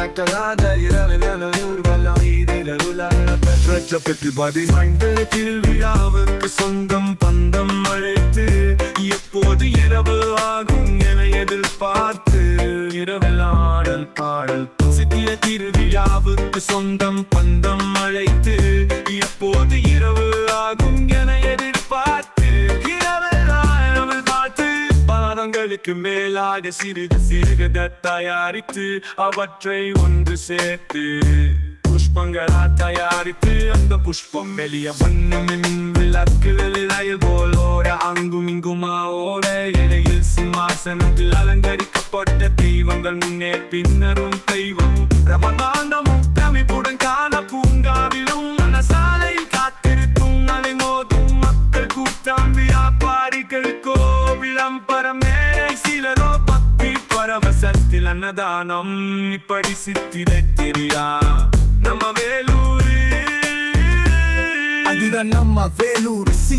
தட்டாத இரவில் ஊர்வலம் ஈதிலுள்ள பெற்ற பெற்று பதினைந்து திருவிழாவுக்கு சொந்தம் பந்தம் அழைத்து எப்போது இரவு ஆகும் என எதிர்பார்த்து இரவில் ஆடல் பாடல். சித்திய திருவிழாவுக்கு சொந்தம் பந்தம் அழைத்து எப்போது தேவைக்கு மேலாக சிறிது சிறுக தயாரித்து அவற்றை ஒன்று சேர்த்து புஷ்பங்களா தயாரித்து அந்த புஷ்பம் வெளிய வண்ணமின் விளக்குகளில் போல் ஓர அங்கும் இங்குமா ஓர இலையில் சிம்மாசனத்தில் அலங்கரிக்கப்பட்ட தெய்வங்கள் முன்னே பின்னரும் தெய்வம் ரமதானமும் சத்தில் அன்னதானம் இப்படி சித்திரை தெரியா நம்ம வேலூர் அதுதான் நம்ம வேலூர். சி